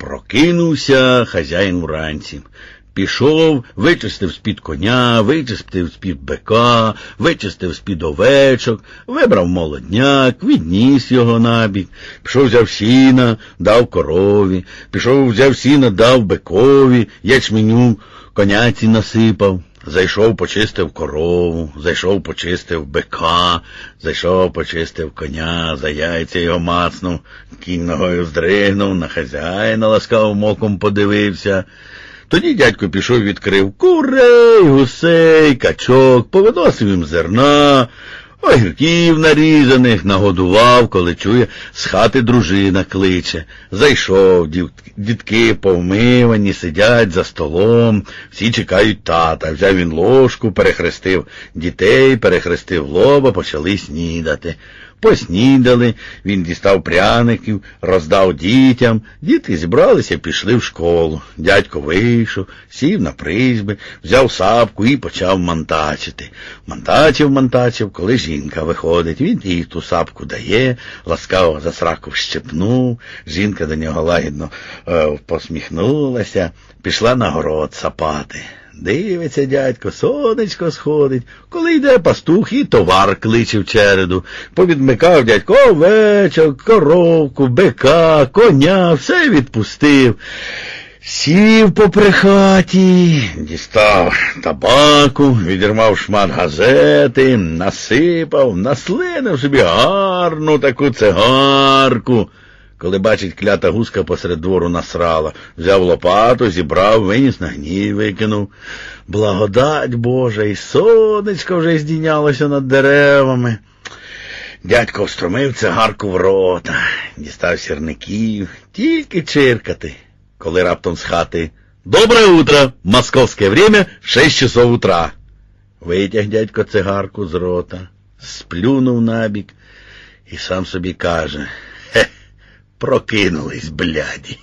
Прокинувся хазяїн вранці. Пішов, вичистив з-під коня, вичистив з-під бика, вичистив з-під овечок, вибрав молодняк, відніс його набік, пішов взяв сіна, дав корові, пішов взяв сіна, дав бикові, ячменю, коняці насипав. Зайшов, почистив корову, зайшов, почистив бика, зайшов, почистив коня, за яйця його мацнув, кінь ногою здригнув, на хазяїна ласкавим моком подивився. Тоді дядько пішов, відкрив курей, гусей, качок, повиносив їм зерна, огірків нарізаних, нагодував, коли чує, з хати дружина кличе. Зайшов, дітки повмивані, сидять за столом, всі чекають тата. Взяв він ложку, перехрестив дітей, перехрестив лоба, почали снідати. Поснідали, він дістав пряників, роздав дітям. Діти зібралися, пішли в школу. Дядько вийшов, сів на призьби, взяв сапку і почав мантачити. Мантачив, мантачив, коли жінка виходить, він їй ту сапку дає, ласкаво за сраку щепнув. Жінка до нього лагідно е, посміхнулася, пішла на город сапати. Дивиться дядько, сонечко сходить. Коли йде пастух, і товар кличе в череду. Повідмикав дядько овечок, коровку, бика, коня, все відпустив. Сів попри хаті, дістав табаку, відірмав шмат газети, насипав, наслинив собі гарну таку цигарку. Коли бачить клята гуска посеред двору насрала, взяв лопату, зібрав, виніс на гній, викинув. Благодать Божа, і сонечко вже здійнялося над деревами. Дядько встромив цигарку в рота, дістав сірників, тільки чиркати, коли раптом з хати «Доброе утро! Московське время, шесть часов утра!» Витяг дядько цигарку з рота, сплюнув набік і сам собі каже «Хе, прокинулись, бляді!»